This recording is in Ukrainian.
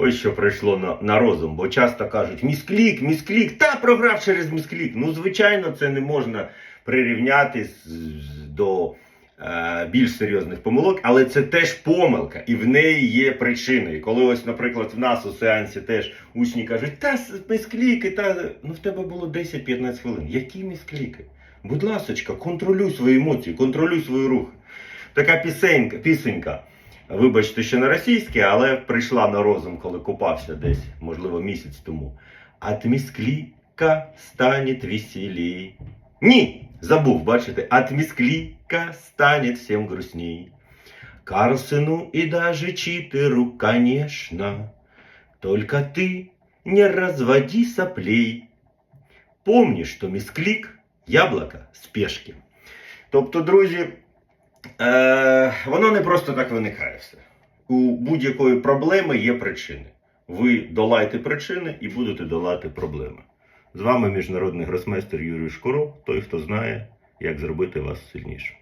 Ось що прийшло на, на розум, бо часто кажуть місклік, місклік, та програв через місклік. Ну, звичайно, це не можна прирівняти до е, більш серйозних помилок, але це теж помилка, і в неї є причина. І коли ось, наприклад, в нас у сеансі теж учні кажуть, та міскліки, та ну в тебе було 10-15 хвилин. Які міскліки? Будь ласочка, контролюй свої емоції, контролюй свої рухи. Така пісенька, пісенька. Вибачте, що на російське, але прийшла на розум, коли купався десь, можливо, місяць тому. От міскліка стане веселій. Ні, забув, бачите, от міскліка стане всім грустней. Карлсону и даже Читеру, конечно, только ты не разводи соплей. Помни, що місклік яблука спешки. Тобто, друзі, Е, воно не просто так виникає все. У будь-якої проблеми є причини. Ви долайте причини і будете долати проблеми. З вами міжнародний гросмейстер Юрій Шкуров, той, хто знає, як зробити вас сильнішим.